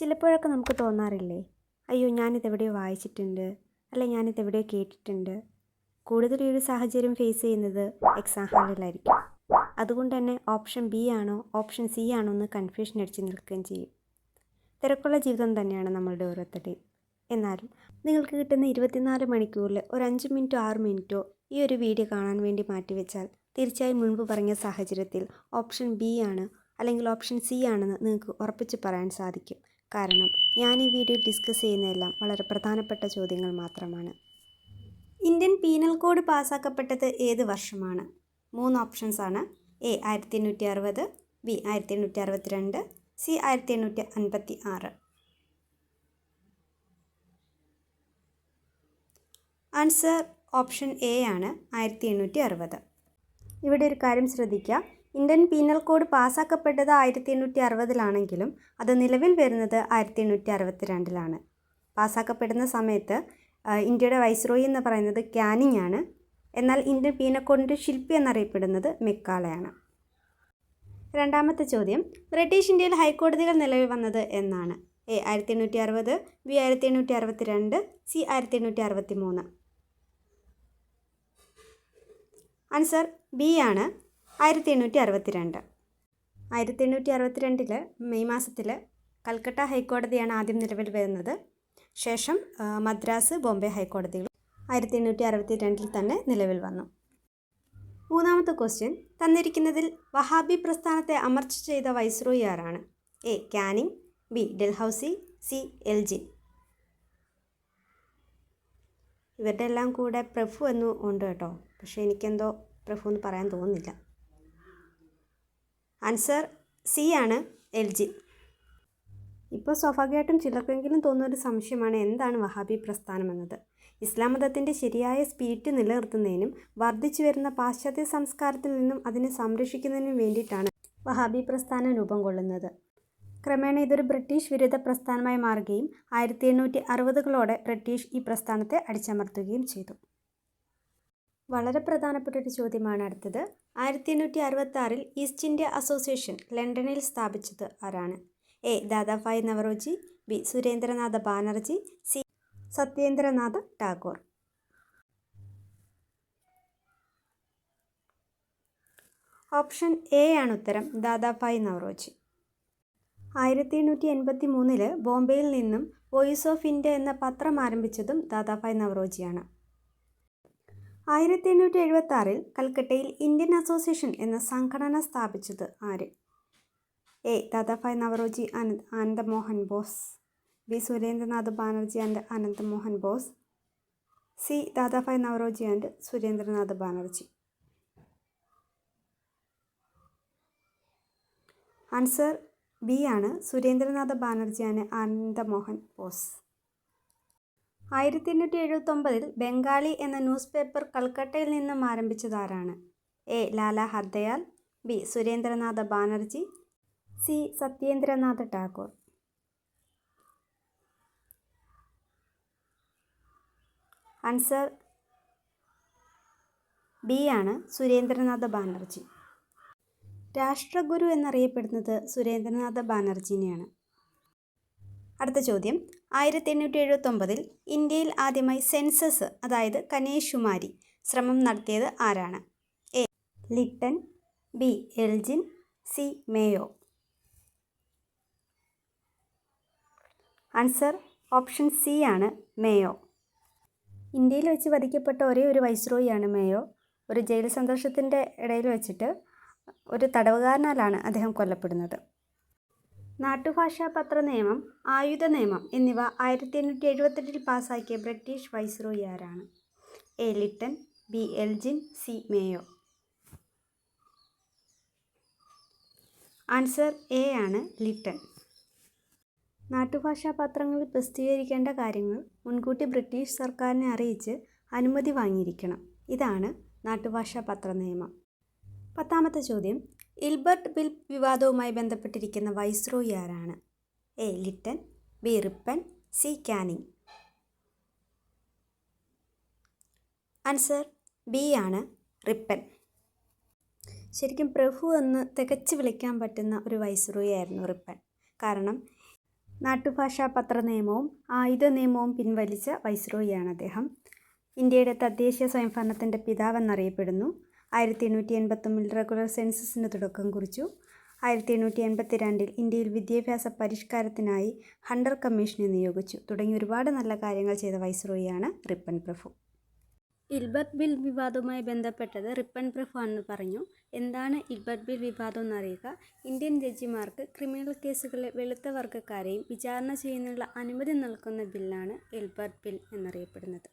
ചിലപ്പോഴൊക്കെ നമുക്ക് തോന്നാറില്ലേ? അയ്യോ ഞാനിതെവിടെയോ വായിച്ചിട്ടുണ്ട്. അല്ലെ ഞാനിതെവിടെയോ കേട്ടിട്ടുണ്ട്. കൂടുതൽ ഈ ഒരു സാഹചര്യം ഫേസ് ചെയ്യുന്നത് എക്സാം ഹാളിലായിരിക്കും അതുകൊണ്ട് തന്നെ ഓപ്ഷൻ ബി ആണോ ഓപ്ഷൻ സി ആണോ എന്ന് കൺഫ്യൂഷൻ അടിച്ച് നിൽക്കുകയും ചെയ്യും. തിരക്കുള്ള ജീവിതം തന്നെയാണ് നമ്മളുടെ ഓരോരുത്തരുടെയും. എന്നാലും നിങ്ങൾക്ക് കിട്ടുന്ന ഇരുപത്തിനാല് മണിക്കൂറിൽ ഒരു അഞ്ച് മിനിറ്റോ ആറ് മിനിറ്റോ ഈ ഒരു വീഡിയോ കാണാൻ വേണ്ടി മാറ്റിവെച്ചാൽ തീർച്ചയായും മുൻപ് പറഞ്ഞ സാഹചര്യത്തിൽ ഓപ്ഷൻ ബി ആണ് അല്ലെങ്കിൽ ഓപ്ഷൻ സി ആണെന്ന് നിങ്ങൾക്ക് ഉറപ്പിച്ച് പറയാൻ സാധിക്കും. കാരണം ഞാൻ ഈ വീഡിയോ ഡിസ്കസ് ചെയ്യുന്നതെല്ലാം വളരെ പ്രധാനപ്പെട്ട ചോദ്യങ്ങൾ മാത്രമാണ്. ഇന്ത്യൻ പീനൽ കോഡ് പാസ്സാക്കപ്പെട്ടത് ഏത് വർഷമാണ്? മൂന്ന് ഓപ്ഷൻസ് ആണ്. എ ആയിരത്തി എണ്ണൂറ്റി അറുപത് ബി ആയിരത്തി എണ്ണൂറ്റി അറുപത്തിരണ്ട് സി ആയിരത്തി എണ്ണൂറ്റി അൻപത്തി ആറ് ആൻസർ ഓപ്ഷൻ എ ആണ് ആയിരത്തി എണ്ണൂറ്റി അറുപത് ഇവിടെ ഒരു കാര്യം ശ്രദ്ധിക്കുക. ഇന്ത്യൻ പീനൽ കോഡ് പാസ്സാക്കപ്പെട്ടത് ആയിരത്തി എണ്ണൂറ്റി അറുപതിലാണെങ്കിലും അത് നിലവിൽ വരുന്നത് ആയിരത്തി എണ്ണൂറ്റി അറുപത്തി രണ്ടിലാണ് പാസ്സാക്കപ്പെടുന്ന സമയത്ത് ഇന്ത്യയുടെ വൈസ്രോയി എന്ന് പറയുന്നത് ക്യാനിങ് ആണ്. എന്നാൽ ഇന്ത്യൻ പീനൽ കോഡിന്റെ ശില്പി എന്നറിയപ്പെടുന്നത് മെക്കാളയാണ്. രണ്ടാമത്തെ ചോദ്യം ബ്രിട്ടീഷ് ഇന്ത്യയിൽ ഹൈക്കോടതികൾ നിലവിൽ വന്നത് എന്നാണ്. എ ആയിരത്തി എണ്ണൂറ്റി അറുപത് ബി ആയിരത്തി എണ്ണൂറ്റി അറുപത്തി രണ്ട് സി ആയിരത്തി എണ്ണൂറ്റി അറുപത്തി മൂന്ന് ആൻസർ ബി ആണ്. ആയിരത്തി എണ്ണൂറ്റി അറുപത്തിരണ്ട് ആയിരത്തി എണ്ണൂറ്റി അറുപത്തിരണ്ടിൽ മെയ് മാസത്തിൽ കൽക്കട്ട ഹൈക്കോടതിയാണ് ആദ്യം നിലവിൽ വരുന്നത്. ശേഷം മദ്രാസ് ബോംബെ ഹൈക്കോടതികൾ ആയിരത്തി എണ്ണൂറ്റി അറുപത്തി രണ്ടിൽ തന്നെ നിലവിൽ വന്നു. മൂന്നാമത്തെ ക്വസ്റ്റ്യൻ. തന്നിരിക്കുന്നതിൽ വഹാബി പ്രസ്ഥാനത്തെ അമർച്ച ചെയ്ത വൈസ്രോയി ആരാണ് A. Canning B. Dalhousie C. Elgin. ഇവരുടെ എല്ലാം കൂടെ പ്രഭു എന്ന് ഉണ്ട് കേട്ടോ. പക്ഷേ എനിക്കെന്തോ പ്രഭു എന്ന് പറയാൻ തോന്നുന്നില്ല. ആൻസർ സി ആണ് എൽ ജി. ഇപ്പോൾ സ്വാഭാവികമായിട്ടും ചിലർക്കെങ്കിലും തോന്നുന്ന ഒരു സംശയമാണ് എന്താണ് വഹാബി പ്രസ്ഥാനം എന്നത്? ഇസ്ലാം മതത്തിന്റെ ശരിയായ സ്പിരിറ്റ് നിലനിർത്തുന്നതിനും വർദ്ധിച്ചു വരുന്ന പാശ്ചാത്യ സംസ്കാരത്തിൽ നിന്നും അതിനെ സംരക്ഷിക്കുന്നതിനും വേണ്ടിയിട്ടാണ് വഹാബി പ്രസ്ഥാനം രൂപം കൊള്ളുന്നത്. ക്രമേണ ഇതൊരു ബ്രിട്ടീഷ് വിരുദ്ധ പ്രസ്ഥാനമായി മാറുകയും ആയിരത്തി എണ്ണൂറ്റി അറുപതുകളോടെ ബ്രിട്ടീഷ് ഈ പ്രസ്ഥാനത്തെ അടിച്ചമർത്തുകയും ചെയ്തു. വളരെ പ്രധാനപ്പെട്ട ഒരു ചോദ്യമാണ് അടുത്തത്. ആയിരത്തി എണ്ണൂറ്റി അറുപത്തി ഈസ്റ്റ് ഇന്ത്യ അസോസിയേഷൻ ലണ്ടനിൽ സ്ഥാപിച്ചത് ആരാണ്? A. Dadabhai Naoroji B. Surendranath Banerjee C. Satyendranath Tagore. Option A ആണ് ഉത്തരം ദാദാഭായ് നവറോജി. ആയിരത്തി എണ്ണൂറ്റി എൺപത്തി മൂന്നിൽ ബോംബെയിൽ നിന്നും വോയിസ് ഓഫ് ഇന്ത്യ എന്ന പത്രം ആരംഭിച്ചതും ദാദാഭായ് നവറോജിയാണ്. ആയിരത്തി എണ്ണൂറ്റി എഴുപത്തി ആറിൽ കൽക്കട്ടയിൽ ഇന്ത്യൻ അസോസിയേഷൻ എന്ന സംഘടന സ്ഥാപിച്ചത് ആര്? A. Dadabhai Naoroji Anant Anandamohan Bose. B. Surendranath Banerjee and Anandamohan Bose. C. Dadabhai Naoroji and Surendranath Banerjee. Answer B ആണ് സുരേന്ദ്രനാഥ് ബാനർജി ആൻഡ് ആനന്ദമോഹൻ ബോസ്. ആയിരത്തി എണ്ണൂറ്റി എഴുപത്തൊമ്പതിൽ ബംഗാളി എന്ന ന്യൂസ് പേപ്പർ കൽക്കട്ടയിൽ നിന്നും ആരംഭിച്ചതാരാണ്? A. Lala Hardayal B. Surendranath Banerjee C. Satyendranath Tagore. Answer B ആണ് സുരേന്ദ്രനാഥ ബാനർജി. രാഷ്ട്രഗുരു എന്നറിയപ്പെടുന്നത് സുരേന്ദ്രനാഥ ബാനർജിനെയാണ്. അടുത്ത ചോദ്യം. ആയിരത്തി എണ്ണൂറ്റി എഴുപത്തൊമ്പതിൽ ഇന്ത്യയിൽ ആദ്യമായി സെൻസസ് അതായത് കനേഷുമാരി ശ്രമം നടത്തിയത് ആരാണ്? A. Lytton B. Elgin C. Mayo. Answer option C ആണ് മേയോ. ഇന്ത്യയിൽ വെച്ച് വധിക്കപ്പെട്ട ഒരേ ഒരു വൈസ്രോയിയാണ് മേയോ. ഒരു ജയിൽ സന്ദർശത്തിന്റെ ഇടയിൽ വെച്ചിട്ട് ഒരു തടവുകാരനാലാണ് അദ്ദേഹം കൊല്ലപ്പെടുന്നത്. നാട്ടുഭാഷാ പത്ര നിയമം ആയുധ നിയമം എന്നിവ ആയിരത്തി എണ്ണൂറ്റി എഴുപത്തെട്ടിൽ പാസ്സാക്കിയ ബ്രിട്ടീഷ് വൈസ്രോയി ആരാണ് A. Lytton B. Elgin C. Mayo. Answer A ആണ് ലിട്ടൻ. നാട്ടുഭാഷാ പത്രങ്ങളിൽ പ്രസിദ്ധീകരിക്കേണ്ട കാര്യങ്ങൾ മുൻകൂട്ടി ബ്രിട്ടീഷ് സർക്കാരിനെ അറിയിച്ച് അനുമതി വാങ്ങിയിരിക്കണം. ഇതാണ് നാട്ടുഭാഷാ പത്ര നിയമം പത്താമത്തെ ചോദ്യം ഇൽബർട്ട് ബിൽ വിവാദവുമായി ബന്ധപ്പെട്ടിരിക്കുന്ന വൈസ്രോയി ആരാണ് A. Lytton B. Ripon C. Canning. Answer B ആണ് റിപ്പൻ. ശരിക്കും പ്രഭു എന്ന് തികച്ചു വിളിക്കാൻ പറ്റുന്ന ഒരു വൈസ്രോയി ആയിരുന്നു റിപ്പൻ. കാരണം നാട്ടുഭാഷാ പത്ര നിയമവും ആയുധ നിയമവും പിൻവലിച്ച വൈസ്രോയിയാണ് അദ്ദേഹം ഇന്ത്യയുടെ തദ്ദേശീയ സ്വയംഭരണത്തിന്റെ പിതാവെന്നറിയപ്പെടുന്നു. ആയിരത്തി എണ്ണൂറ്റി എൺപത്തൊമ്പതിൽ റെഗുലർ സെൻസസിന് തുടക്കം കുറിച്ചു. ആയിരത്തി എണ്ണൂറ്റി എൺപത്തി രണ്ടിൽ ഇന്ത്യയിൽ വിദ്യാഭ്യാസ പരിഷ്കാരത്തിനായി ഹണ്ടർ കമ്മീഷനെ നിയോഗിച്ചു. തുടങ്ങി ഒരുപാട് നല്ല കാര്യങ്ങൾ ചെയ്ത വൈസ്രോയിയാണ് റിപ്പൻ പ്രഭു. ഇൽബർട്ട് ബിൽ വിവാദവുമായി ബന്ധപ്പെട്ടത് റിപ്പൻ പ്രഭു ആണെന്ന് പറഞ്ഞു. എന്താണ് ഇൽബർട്ട് ബിൽ വിവാദം എന്നറിയുക ഇന്ത്യൻ ജഡ്ജിമാർക്ക് ക്രിമിനൽ കേസുകളിലെ വെളുത്ത വർഗക്കാരെയും വിചാരണ ചെയ്യുന്നതിനുള്ള അനുമതി നൽകുന്ന ബില്ലാണ് ഇൽബർട്ട് ബിൽ എന്നറിയപ്പെടുന്നത്.